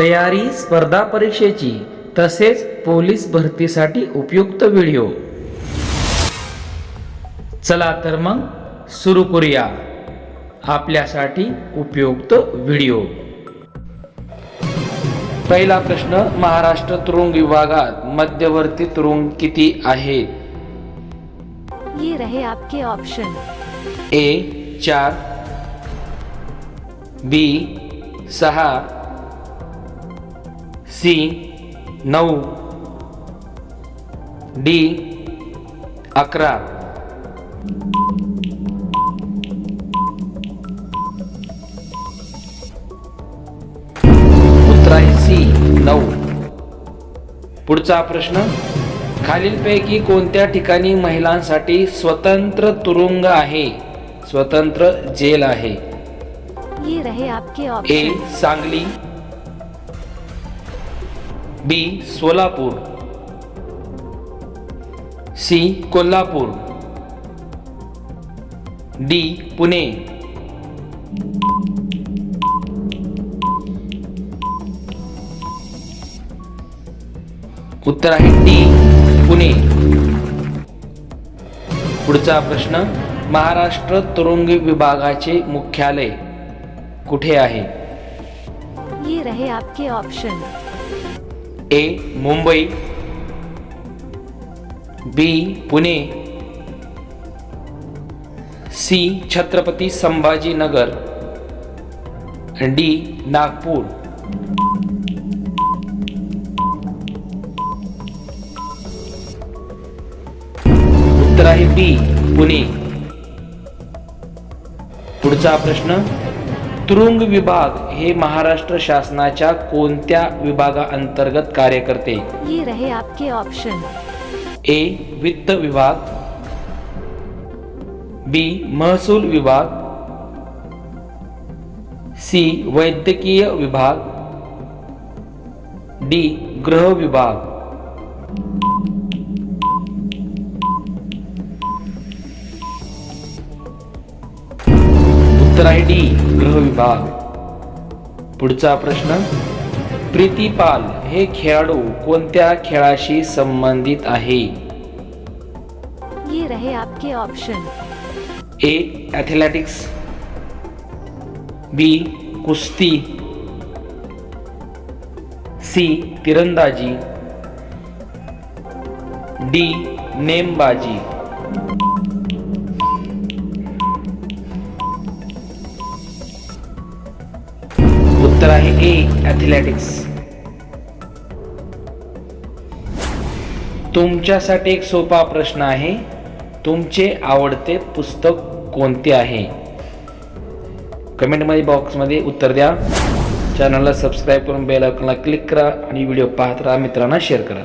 तयारी स्पर्धा परीक्षेची तसेच पोलीस भरतीसाठी उपयुक्त व्हिडिओ. चला तर मग सुरू करूया आपल्यासाठी उपयुक्त व्हिडिओ. पहिला प्रश्न महाराष्ट्र तुरुंग विभागात मध्यवर्ती तुरुंग किती आहेत ये रहे आपके ऑप्शन ए चार बी सहा सी नऊ. डी अकरा. उत्तर आहे सी नऊ. पुढचा प्रश्न खालीलपैकी कोणत्या ठिकाणी महिलांसाठी स्वतंत्र तुरुंग आहे? स्वतंत्र जेल आहे. ये रहे आपके A Sangli. B Solapur. C Kolhapur. D Pune. उत्तर आहे डी पुणे. पुढचा प्रश्न महाराष्ट्र तुरुंग विभागाचे मुख्यालय कुठे आहे? ये रहे आपके option A Mumbai. B Pune. C Chhatrapati Sambhajinagar. D Nagpur. उत्तर आहे बी पुणे. पुढचा प्रश्न. तुरुंग विभाग हे महाराष्ट्र शासनाच्या कोणत्या विभागाअंतर्गत कार्य करते? ये रहे आपके ऑप्शन ए वित्त विभाग. बी महसूल विभाग. सी वैद्यकीय विभाग. डी गृह विभाग. उत्तर आहे डी गृह विभाग पुढचा प्रश्न प्रीतीपाल हे खेळाडू कोणत्या खेळाशी संबंधित आहे? ये रहे आपके ऑप्शन ए ॲथलेटिक्स बी कुस्ती. सी तिरंदाजी. डी नेमबाजी. उत्तर आहे ए ॲथलेटिक्स तुमच्यासाठी एक सोपा प्रश्न आहे. तुमचे आवडते पुस्तक कोणते आहे? कमेंटमध्ये बॉक्समध्ये उत्तर द्या. चॅनलला सबस्क्राईब करून बेल आयकॉनला क्लिक करा आणि व्हिडिओ पाहत राहा. मित्रांना शेअर करा.